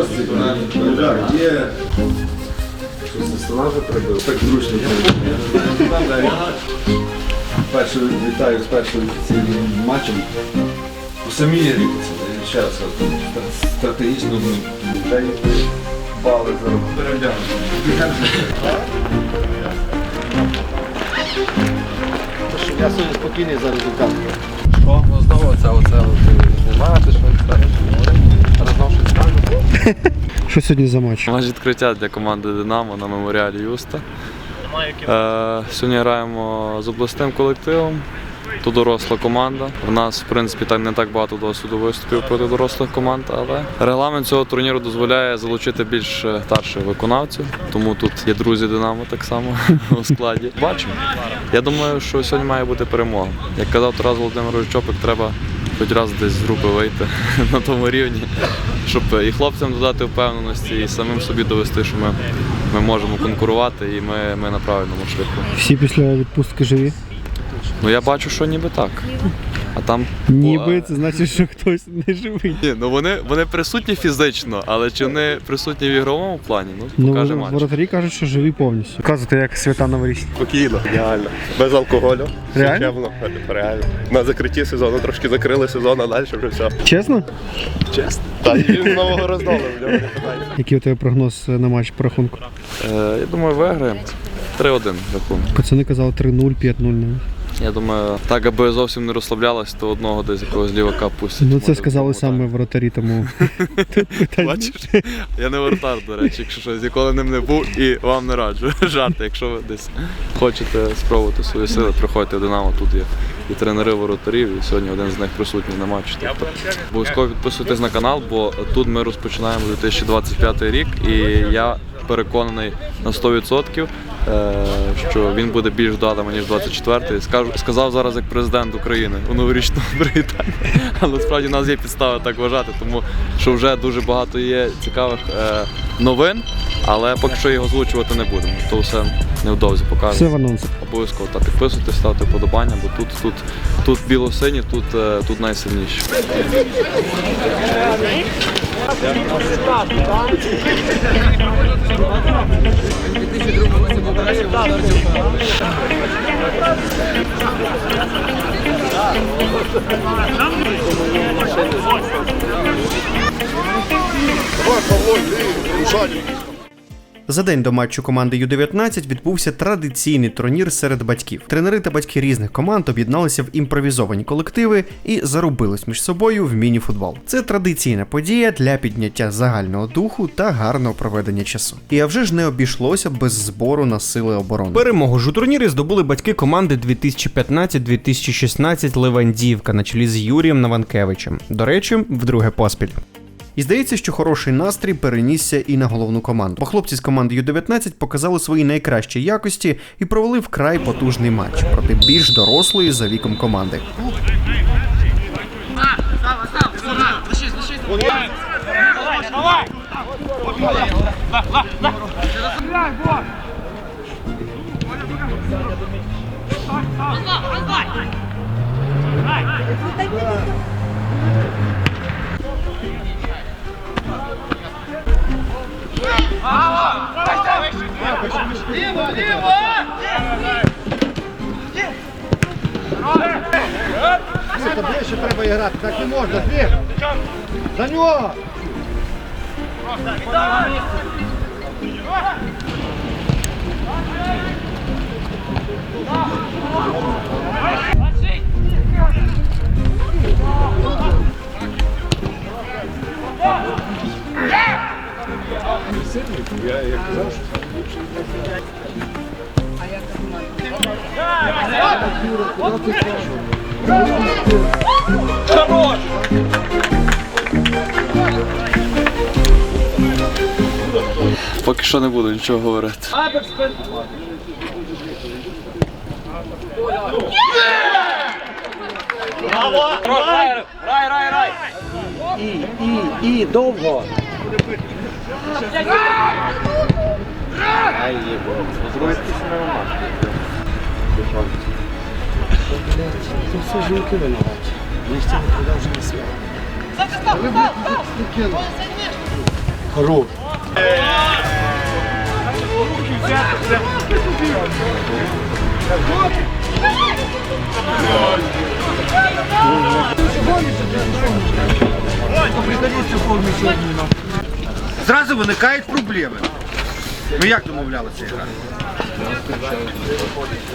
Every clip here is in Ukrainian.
Костик, так, є. Щось вже прибив. Так зручно. Перший вітаю з першим офіційним матчем. У самій ріці. Ще раз стратегічно є бали. Перевдягнути. Я сьогодні спокійний за результат. Що? Ну знову оце оце от знімати, що. Що сьогодні за матч? Матч відкриття для команди Динамо на меморіалі Юста. Е, сьогодні граємо з обласним колективом. Тут доросла команда. У нас, в принципі, так не так багато досвіду виступів проти дорослих команд, але регламент цього турніру дозволяє залучити більш е, старших виконавців. Тому тут є друзі Динамо так само у складі. Бачимо. Я думаю, що сьогодні має бути перемога. Як казав Тарас Володимирович Чопик, треба хоч раз десь з групи вийти на тому рівні, щоб і хлопцям додати впевненості, і самим собі довести, що ми, ми можемо конкурувати і ми, ми на правильному шляху. Всі після відпустки живі? Ну я бачу, що ніби так. А там Ніби це значить, що хтось не живий. Ні, ну вони, вони присутні фізично, але чи вони присутні в ігровому плані? Ну, Ну, покаже матч. воротарі кажуть, що живі повністю. Казати, як свята новорічні. Спокійно, ідеально. Без алкоголю. Реально? Чемно, реально. На закритті сезону трошки закрили сезон, а далі вже все. Чесно? Чесно. Та і він нового роздолу в нього не питання. Який у тебе прогноз на матч по рахунку? Е, я думаю, виграємо. 3-1 рахунок. Пацани казали 3-0, 5-0. навіть. Я думаю, так аби зовсім не розслаблялась, то одного десь якогось лівака пустять. Ну це Може, сказали тому саме воротарі, тому тут. Бачиш, я не воротар, до речі, якщо щось ніколи ним не був і вам не раджу. Жарти, якщо ви десь хочете спробувати свої сили, приходьте в Динамо, тут є і тренери воротарів, і сьогодні один з них присутній на матчі. Тобто обов'язково підписуйтесь на канал, бо тут ми розпочинаємо 2025 рік, і я переконаний на 100%, е, що він буде більш вдалим, ніж 24-й. Сказав зараз як президент України у новорічному привітанні. Але справді в нас є підстави так вважати, тому що вже дуже багато є цікавих е, новин, але поки що їх озвучувати не будемо. То все невдовзі Все в анонсі. Обов'язково та підписуйтесь, ставте вподобання, бо тут, тут, тут біло-сині, тут, е, тут найсильніші. За день до матчу команди Ю-19 відбувся традиційний турнір серед батьків. Тренери та батьки різних команд об'єдналися в імпровізовані колективи і зарубились між собою в міні-футбол. Це традиційна подія для підняття загального духу та гарного проведення часу. І а вже ж не обійшлося без збору на сили оборони. Перемогу ж у турнірі здобули батьки команди 2015-2016 Левандівка на чолі з Юрієм Наванкевичем. До речі, вдруге поспіль. І здається, що хороший настрій перенісся і на головну команду. Бо хлопці з команди Ю-19 показали свої найкращі якості і провели вкрай потужний матч проти більш дорослої за віком команди. Це ближче треба грати, так не можна, дві. За нього! Поки що не буду нічого говорити. Рай, рай, рай! І, і, І довго. Це жінки винуваті. Ми з цього продовжили свято. Хорош. Зразу виникають проблеми. Ну як домовлялися гра?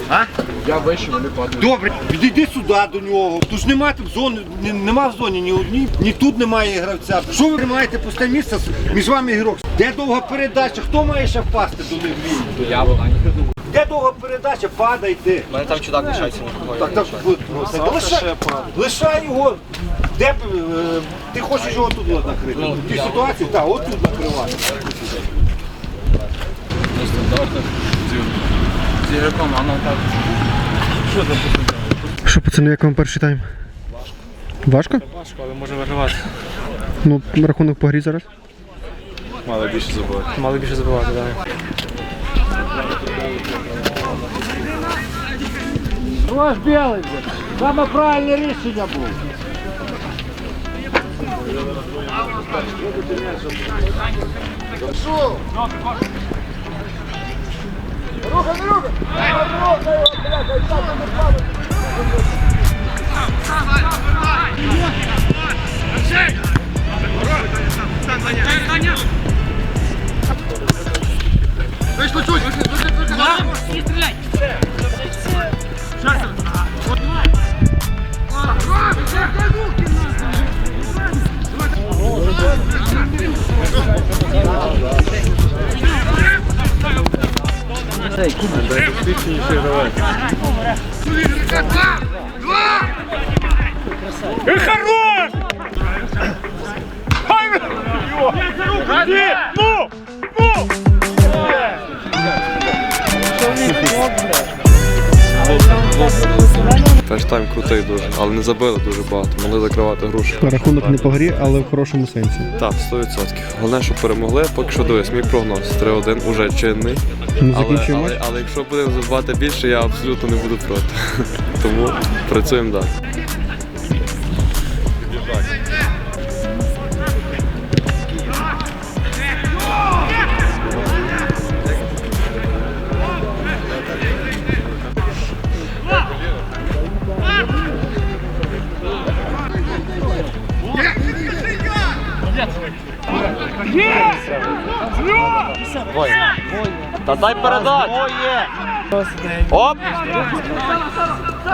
А? Я вище, вони падають. Добре, підійди сюди до нього. Тут немає в зоні, ні- нема в зоні ні одній, ні тут немає гравця. Що ви маєте пусте місце між вами ігрок? Де довга передача? Хто має ще впасти до них в лінію? Я Ваня. Де довга передача? Падайте. У мене там чудак лишається. Так, так, лишай, лишай його. Де б, е, ти хочеш його тут от накрити? В тій ситуації? Так, от тут накривати. З ігроком, а ну так. Що, пацани, як вам перший тайм? Важко? Важко, важко, але може вигравати. Ну, рахунок по грі зараз. Мали більше забувати. Мали більше забивати, так. Ваш білий вже. Саме правильне рішення було. Рука, не рука! Вышли чуть, вышли, вышли, вышли. Не стрелять. Сейчас. Перший тайм крутий дуже, але не забили дуже багато. Могли закривати груші. Рахунок не по грі, але в хорошому сенсі. Так, 100%. Головне, що перемогли. Поки що дивись, мій прогноз 3-1 уже чинний. Ми Але, закінчуємо але, але якщо будемо забувати більше, я абсолютно не буду проти. Тому працюємо далі.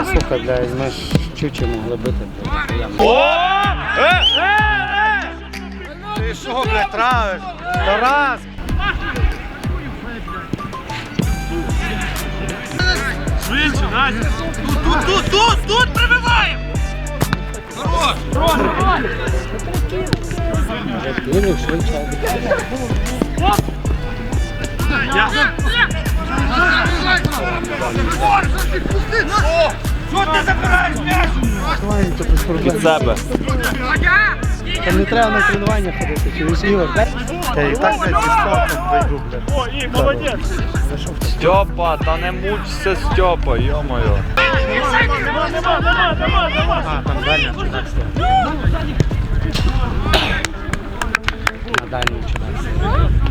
Слухай, бля, знаєш, чучі могли бити. Ти що, бля, травиш? Тарас! Від себе. Там не треба на тренування ходити, через Ігор. Я і так навіть зі спортом прийду, бля. Стьопа, та не мучся, Стьопа, йо-моє. А, там дальня чудак На дальній чудак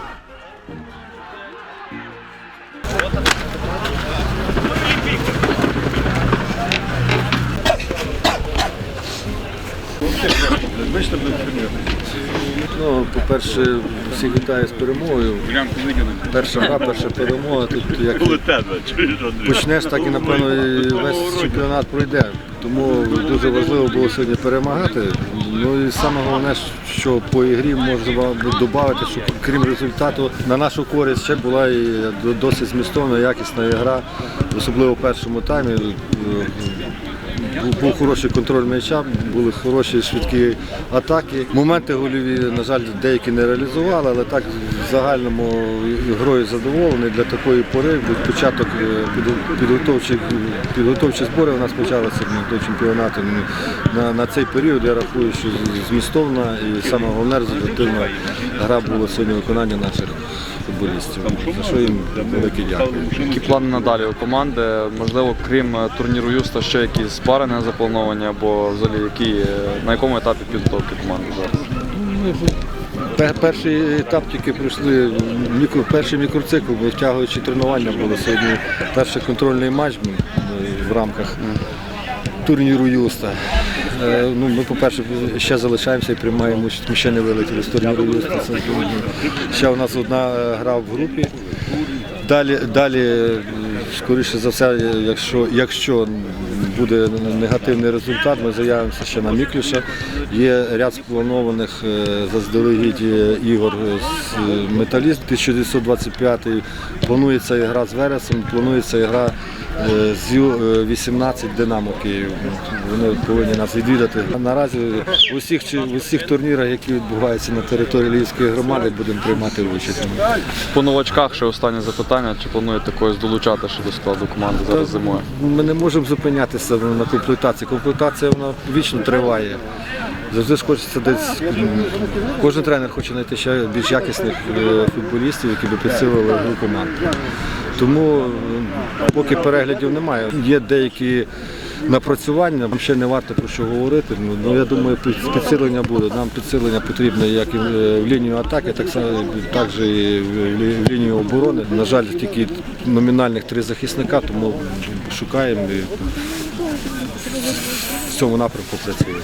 Ну, по-перше, всіх вітаю з перемогою. Перша гра, перша перемога. Тут як почнеш, так і напевно весь чемпіонат пройде. Тому дуже важливо було сьогодні перемагати. Ну і саме головне, що по ігрі можна додати, що крім результату на нашу користь ще була і досить змістовна, якісна гра, особливо в першому таймі. Був, хороший контроль м'яча, були хороші швидкі атаки. Моменти гольові, на жаль, деякі не реалізували, але так в загальному грою задоволений для такої пори. Початок е, підготовчих, підготовчі збори у нас почалися ну, до чемпіонату. Ну, На, на цей період я рахую, що змістовна і саме головне результативна гра була сьогодні виконання наших футболістів. За що їм велике дякую. Які плани надалі у команди? Можливо, крім е, турніру Юста, ще якісь пари не заплановані, або взагалі які, е, на якому етапі підготовки команди зараз? Перший етап тільки пройшли мікро, перший мікроцикл, бо втягуючи тренування було сьогодні перший контрольний матч м, в рамках турніру Юста. Е, ну, Ми, по-перше, ще залишаємося і приймаємо, ми ще не вилетіли з турніру. Ще у нас одна е, гра в групі. Далі, далі, скоріше за все, якщо якщо буде негативний результат, ми заявимося ще на Міклюша. Є ряд спланованих е, заздалегідь ігор з металіст 1925 Планується гра з вересом, планується гра Е, Зю-18 е, Динамо Київ. Вони повинні нас відвідати. Наразі в усіх в усіх турнірах, які відбуваються на території Львівської громади, будемо приймати участь. По новачках ще останнє запитання. Чи плануєте когось долучати ще до складу команди зараз зимою? Ми не можемо зупинятися на комплектації. Комплектація вона вічно триває. Завжди хочеться десь. Кожен тренер хоче знайти ще більш якісних е, футболістів, які би підсилили гру команду. Тому поки переглядів немає. Є деякі напрацювання, ще не варто про що говорити. Ну, Ну я думаю, підсилення буде. Нам підсилення потрібне як і в в лінію атаки, так само так же і в лінію оборони. На жаль, тільки номінальних три захисника, тому шукаємо і в цьому напрямку працюємо.